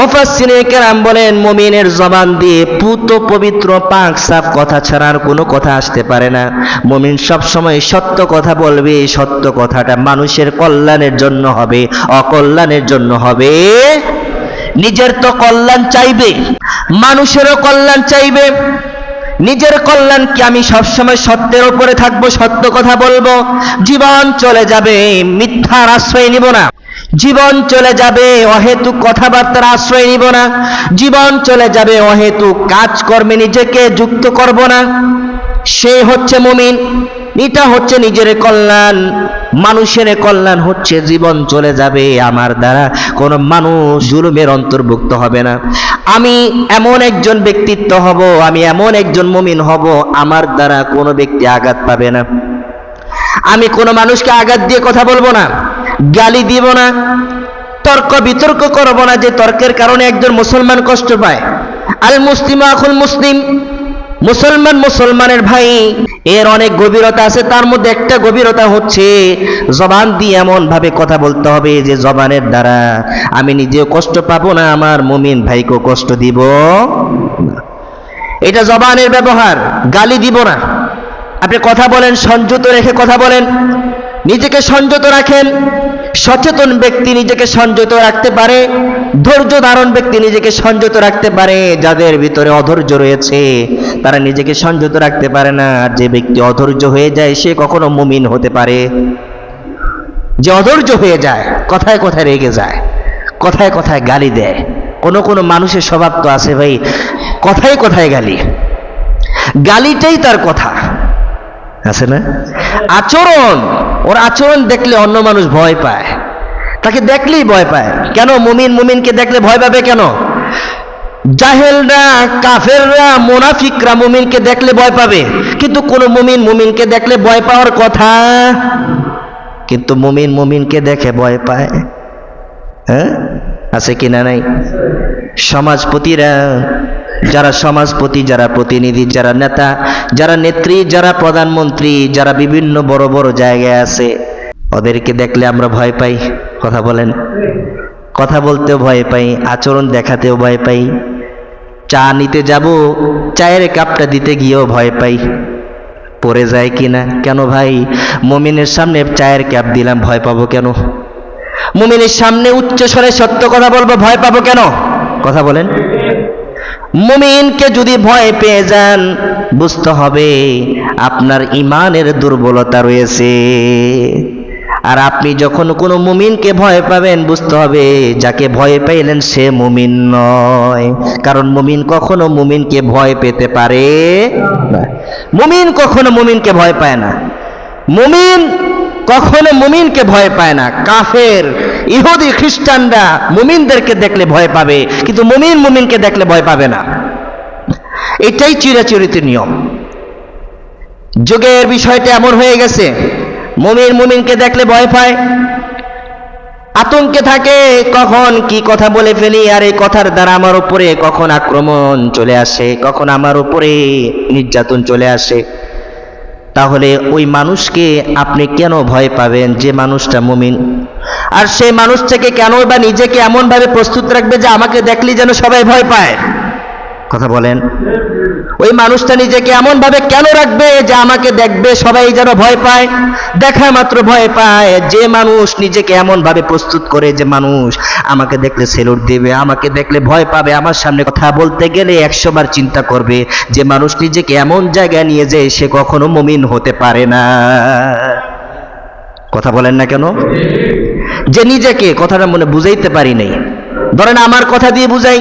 মুফাসসিরে কেরাম বলেন, মুমিনের জবান দিয়ে পুত পবিত্র পাক সাফ কথা ছাড়া আর কোনো কথা আসতে পারে না। মুমিন সব সময় সত্য কথা বলবে, সত্য কথাটা মানুষের কল্যাণের জন্য হবে, অকল্যাণের জন্য হবে। নিজের তো কল্যাণ চাইবে, মানুষেরও কল্যাণ চাইবে। নিজের কল্যাণ কি আমি সবসময় সত্যের উপরে থাকব, সত্য কথা বলব। জীবন চলে যাবে, মিথ্যার আশ্রয় নিব না। জীবন চলে যাবে, অহেতুক কথাবার্তার আশ্রয় নিব না। জীবন চলে যাবে, অহেতুক কাজকর্মে নিজেকে যুক্ত করব না। সে হচ্ছে মুমিন, এটা হচ্ছে নিজের কল্যাণ। মানুষের কল্যাণ হচ্ছে জীবন চলে যাবে আমার দ্বারা। কোনো মানুষ জুলুমের অন্তর্ভুক্ত হবে না। আমি এমন একজন ব্যক্তিত্ব হব, আমি এমন একজন মুমিন হব, আমার দ্বারা কোনো ব্যক্তি আঘাত পাবে না। আমি কোনো মানুষকে আঘাত দিয়ে কথা বলব না। গালি দিব না, তর্ক বিতর্ক করব না যে তর্কের কারণে একজন মুসলমান কষ্ট পায়। আল মুসলিম আখুল মুসলিম, মুসলমান মুসলমানের ভাই, এর অনেক গভীরতা আছে, তার মধ্যে একটা গভীরতা হচ্ছে, জবান দিয়ে এমন ভাবে কথা বলতে হবে যে জবানের দ্বারা আমি নিজেও কষ্ট পাবো না, আমার মুমিন ভাইকেও কষ্ট দিব এটা জবানের ব্যবহার, গালি দিব না। আপনি কথা বলেন, সংযত রেখে কথা বলেন, নিজেকে সংযত রাখেন সচেতন ব্যক্তি নিজেকে সংযত রাখতে পারে ধৈর্য ধারণ ব্যক্তি নিজেকে সংযত রাখতে পারে, যাদের ভিতরে অধৈর্য রয়েছে, তারা নিজেকে সংযত রাখতে পারে না। আর যে ব্যক্তি অধৈর্য হয়ে যায়, সে কখনো মুমিন হতে পারে। যে অধৈর্য হয়ে যায়, কথায় কথায় রেগে যায়, কথায় কথায় গালি দেয়। কোনো কোনো মানুষের স্বভাব তো আছে ভাই, কথায় কথায় গালি। গালিটাই তার কথা। আছে না? আচরণ ওর আচরণ দেখলে অন্য মানুষ ভয় পায়। তাকে দেখলেই ভয় পায়। কেন? মুমিন মুমিনকে দেখলে ভয় পাবে কেন? জাহেলরা, কাফেররা, মোনাফিকরা মুমিনকে দেখলে ভয় পাবে। কিন্তু কোন মুমিন মুমিনকে দেখলে ভয় পাওয়ার কথা। কিন্তু মুমিন মুমিনকে দেখে ভয় পায়। হ্যাঁ? আছে কিনা নাই? সমাজপতিরা যারা সমাজপতি, যারা প্রতিনিধি, যারা নেতা, যারা নেত্রী, যারা প্রধানমন্ত্রী, যারা বিভিন্ন বড় বড় জায়গায় আছে, ওদেরকে দেখলে আমরা ভয় পাই, কথা বলেন। কথা বলতেও ভয় পাই, আচরণ দেখাতেও ভয় পাই। চা নিতে যাব, চায়ের কাপটা দিতে গিয়েও ভয় পাই। পড়ে যায় কিনা কেন ভাই? মমিনের সামনে চায়ের কাপ দিলাম, ভয় পাবো কেন? মমিনের সামনে উচ্চ স্বরে সত্য কথা বলব, ভয় পাবো কেন? কথা বলেন। মুমিনকে যদি ভয় পেয়ে যান, বুঝতে হবে আপনার ইমানের দুর্বলতা রয়েছে। আর আপনি যখন কোনো মুমিনকে ভয় পাবেন, বুঝতে হবে যাকে ভয় পাইলেন সে মুমিন নয়। কারণ মুমিন কখনো মুমিনকে ভয় পেতে পারে না। মুমিন কখনো মুমিনকে ভয় পায় না। মুমিন কখনো মুমিনকে ভয় পায় না। কাফের, ইহুদি, খ্রিস্টানরা মুমিনদেরকে দেখলে ভয় পাবে, কিন্তু মুমিন মুমিনকে দেখলে ভয় পাবে না। এটাই চিরাচরিত নিয়ম। যুগের বিষয়টা এমন হয়ে গেছে, মুমিন মুমিনকে দেখলে ভয় পায়। আতঙ্কে থাকে, কখন কি কথা বলে ফেলি, আর এই কথার দ্বারা আমার উপরে কখন আক্রমণ চলে আসে, কখন আমার উপরে নির্যাতন চলে আসে। তাহলে ওই মানুষকে আপনি কেন ভয় পাবেন যে মানুষটা মুমিন? আর সেই মানুষ থেকে কেন বা নিজেকে এমনভাবে প্রস্তুত রাখবে যে আমাকে দেখলেই যেন সবাই ভয় পায়? কথা বলেন। ওই মানুষটা নিজেকে এমন ভাবে কেন রাখবে যে আমাকে দেখবে সবাই যেন ভয় পায়? দেখা মাত্র ভয় পায় যে মানুষ নিজেকে এমন ভাবে প্রস্তুত করে যে মানুষ আমাকে দেখলে সেলুট দেবে, আমাকে দেখলে ভয় পাবে, আমার সামনে কথা বলতে গেলে একশো বার চিন্তা করবে যে মানুষ নিজেকে এমন জায়গায় নিয়ে যায় সে কখনো মুমিন হতে পারে না। কথা বলেন না কেন? যে নিজেকে, কথাটা মনে বুঝাইতে পারি নাই। ধরেন আমার কথা দিয়ে বুঝাই,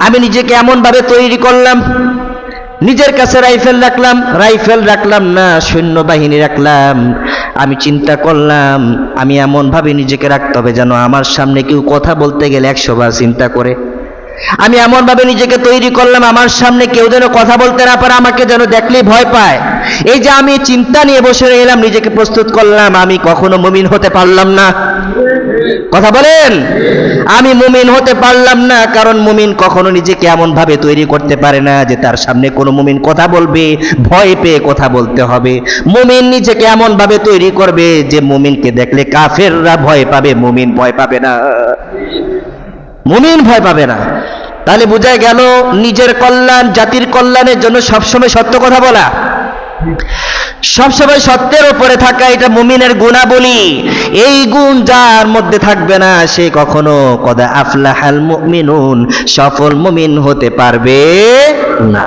আমি নিজেকে এমন ভাবে তৈরি করলাম নিজের কাছে রাইফেল রাখলাম রাইফেল রাখলাম না সৈন্যবাহিনী রাখলাম। আমি চিন্তা করলাম, আমি এমন ভাবে নিজেকে রাখতে হবে যেন আমার সামনে কেউ কথা বলতে গেলে একশো বার চিন্তা করে। আমি এমন ভাবে নিজেকে তৈরি করলাম, আমার সামনে কেউ যেন কথা বলতে না পারে, আমাকে যেন দেখলেই ভয় পায়। এই যে আমি চিন্তা নিয়ে বসে রইলাম, নিজেকে প্রস্তুত করলাম, আমি কখনো মুমিন হতে পারলাম না। কথা বলেন? আমি মুমিন হতে পারলাম না, কারণ মুমিন কখনো নিজেকে এমন ভাবে তৈরি করতে পারে না যে তার সামনে কোনো মুমিন কথা বলবে, ভয় পেয়ে কথা বলতে হবে। মুমিন নিজেকে এমন ভাবে তৈরি করবে যে মুমিনকে দেখলে কাফেররা ভয় পাবে, মুমিন ভয় পাবে না। মুমিন ভয় পাবে না। তাহলে বোঝা গেল, নিজের কল্যাণ, জাতির কল্যাণের জন্য সবসময় সত্য কথা বলা। সবসময় সত্যের উপরে থাকা এটা মুমিনের গুণাবলী। এই গুণ যার মধ্যে থাকবে না, সে কখনো কদা আফলাহাল মুমিনুন, সফল মুমিন হতে পারবে না।